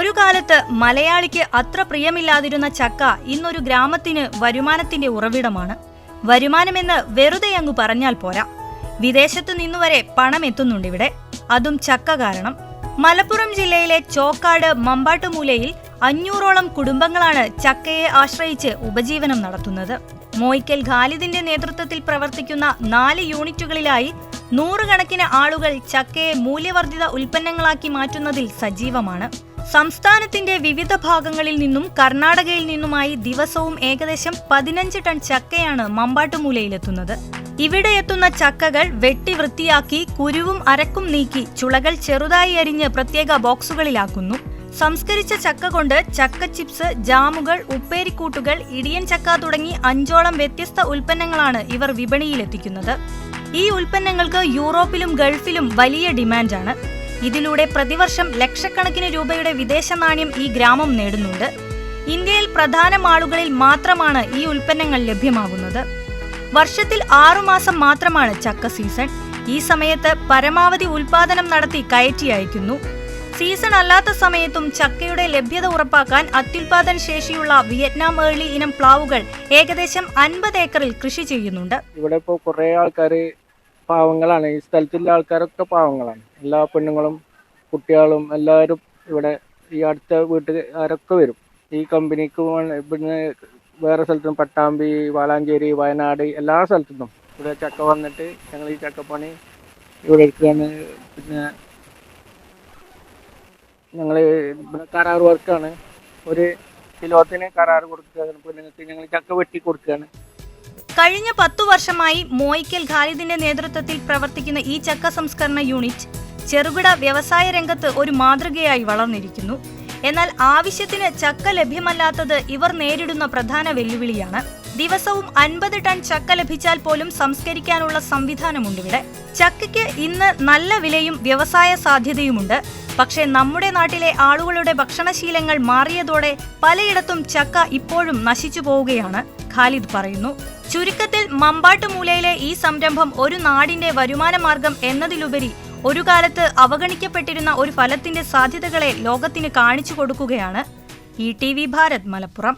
കാലത്ത് മലയാളിക്ക് അത്ര പ്രിയമില്ലാതിരുന്ന ചക്ക ഇന്നൊരു ഗ്രാമത്തിന് വരുമാനത്തിന്റെ ഉറവിടമാണ്. വരുമാനമെന്ന് വെറുതെ അങ്ങ് പറഞ്ഞാൽ പോരാ. വിദേശത്തു നിന്നുവരെ പണം എത്തുന്നുണ്ട് ഇവിടെ. അതും ചക്ക കാരണം. മലപ്പുറം ജില്ലയിലെ ചോക്കാട് മമ്പാട്ടുമൂലയിൽ അഞ്ഞൂറോളം കുടുംബങ്ങളാണ് ചക്കയെ ആശ്രയിച്ച് ഉപജീവനം നടത്തുന്നത്. മോയ്ക്കൽ ഖാലിദിന്റെ നേതൃത്വത്തിൽ പ്രവർത്തിക്കുന്ന നാല് യൂണിറ്റുകളിലായി നൂറുകണക്കിന് ആളുകൾ ചക്കയെ മൂല്യവർദ്ധിത ഉൽപ്പന്നങ്ങളാക്കി മാറ്റുന്നതിൽ സജീവമാണ്. സംസ്ഥാനത്തിന്റെ വിവിധ ഭാഗങ്ങളിൽ നിന്നും കർണാടകയിൽ നിന്നുമായി ദിവസവും ഏകദേശം പതിനഞ്ച് ടൺ ചക്കയാണ് മമ്പാട്ടുമൂലയിലെത്തുന്നത്. ഇവിടെ എത്തുന്ന ചക്കകൾ വെട്ടി വൃത്തിയാക്കി കുരുവും അരക്കും നീക്കി ചുളകൾ ചെറുതായി അരിഞ്ഞ് പ്രത്യേക ബോക്സുകളിലാക്കുന്നു. സംസ്കരിച്ച ചക്ക കൊണ്ട് ചക്ക ചിപ്സ് ജാമുകൾ ഉപ്പേരിക്കൂട്ടുകൾ ഇടിയൻ ചക്ക തുടങ്ങി അഞ്ചോളം വ്യത്യസ്ത ഉൽപ്പന്നങ്ങളാണ് ഇവർ വിപണിയിലെത്തിക്കുന്നത്. ഈ ഉൽപ്പന്നങ്ങൾക്ക് യൂറോപ്പിലും ഗൾഫിലും വലിയ ഡിമാൻഡാണ്. ഇതിലൂടെ പ്രതിവർഷം ലക്ഷക്കണക്കിന് രൂപയുടെ വിദേശ നാണ്യം ഈ ഗ്രാമം നേടുന്നുണ്ട്. ഇന്ത്യയിൽ പ്രധാന മാളുകളിൽ മാത്രമാണ് ഈ ഉൽപ്പന്നങ്ങൾ ലഭ്യമാകുന്നത്. വർഷത്തിൽ ആറുമാസം മാത്രമാണ് ചക്ക സീസൺ. ഈ സമയത്ത് പരമാവധി ഉൽപാദനം നടത്തി കയറ്റി അയക്കുന്നു. സീസൺ അല്ലാത്ത സമയത്തും ചക്കയുടെ ലഭ്യത ഉറപ്പാക്കാൻ അത്യുൽപാദന ശേഷിയുള്ള വിയറ്റ്നാം ഏർലി ഇനം പ്ലാവുകൾ ഏകദേശം അൻപത് ഏക്കറിൽ കൃഷി ചെയ്യുന്നുണ്ട്. ഇവിടെ ഇപ്പോൾ കുറേ ആൾക്കാർ പാവങ്ങളാണ്. ഈ സ്ഥലത്തുള്ള ആൾക്കാരൊക്കെ പാവങ്ങളാണ്. എല്ലാ പെണ്ണുങ്ങളും കുട്ടികളും എല്ലാവരും ഇവിടെ ഈ അടുത്ത വീട്ടുകാരൊക്കെ വരും. ഈ കമ്പനിക്ക് ഇവിടുന്ന് വേറെ സ്ഥലത്തും പട്ടാമ്പി വാലാഞ്ചേരി വയനാട് എല്ലാ സ്ഥലത്തുനിന്നും ഇവിടെ ചക്ക വന്നിട്ട് ഞങ്ങൾ ഈ ചക്കപ്പണി ഇവിടെ എടുക്കുകയാണ്. പിന്നെ ഞങ്ങൾ ഇവിടെ കരാർ വർക്കാണ്. ഒരു കിലോത്തിന് കരാർ കൊടുക്കുകയാണ്. പെണ്ണുങ്ങൾക്ക് ഞങ്ങൾ ചക്ക വെട്ടി കൊടുക്കുകയാണ്. കഴിഞ്ഞ പത്തു വർഷമായി മോയിക്കൽ ഖാലിദിന്റെ നേതൃത്വത്തിൽ പ്രവർത്തിക്കുന്ന ഈ ചക്ക സംസ്കരണ യൂണിറ്റ് ചെറുകിട വ്യവസായ രംഗത്ത് ഒരു മാതൃകയായി വളർന്നിരിക്കുന്നു. എന്നാൽ ആവശ്യത്തിന് ചക്ക ലഭ്യമല്ലാത്തത് ഇവർ നേരിടുന്ന പ്രധാന വെല്ലുവിളിയാണ്. ദിവസവും അൻപത് ടൺ ചക്ക ലഭിച്ചാൽ പോലും സംസ്കരിക്കാനുള്ള സംവിധാനമുണ്ട് ഇവിടെ. ചക്കയ്ക്ക് ഇന്ന് നല്ല വിലയും വ്യവസായ സാധ്യതയുമുണ്ട്. പക്ഷേ നമ്മുടെ നാട്ടിലെ ആളുകളുടെ ഭക്ഷണശീലങ്ങൾ മാറിയതോടെ പലയിടത്തും ചക്ക ഇപ്പോഴും നശിച്ചു പോവുകയാണ് ഖാലിദ് പറയുന്നു. ചുരുക്കത്തിൽ മമ്പാട്ടുമൂലയിലെ ഈ സംരംഭം ഒരു നാടിന്റെ വരുമാന മാർഗം എന്നതിലുപരി ഒരു കാലത്ത് അവഗണിക്കപ്പെട്ടിരുന്ന ഒരു ഫലത്തിന്റെ സാധ്യതകളെ ലോകത്തിന് കാണിച്ചു കൊടുക്കുകയാണ് E T V Bharat Malappuram.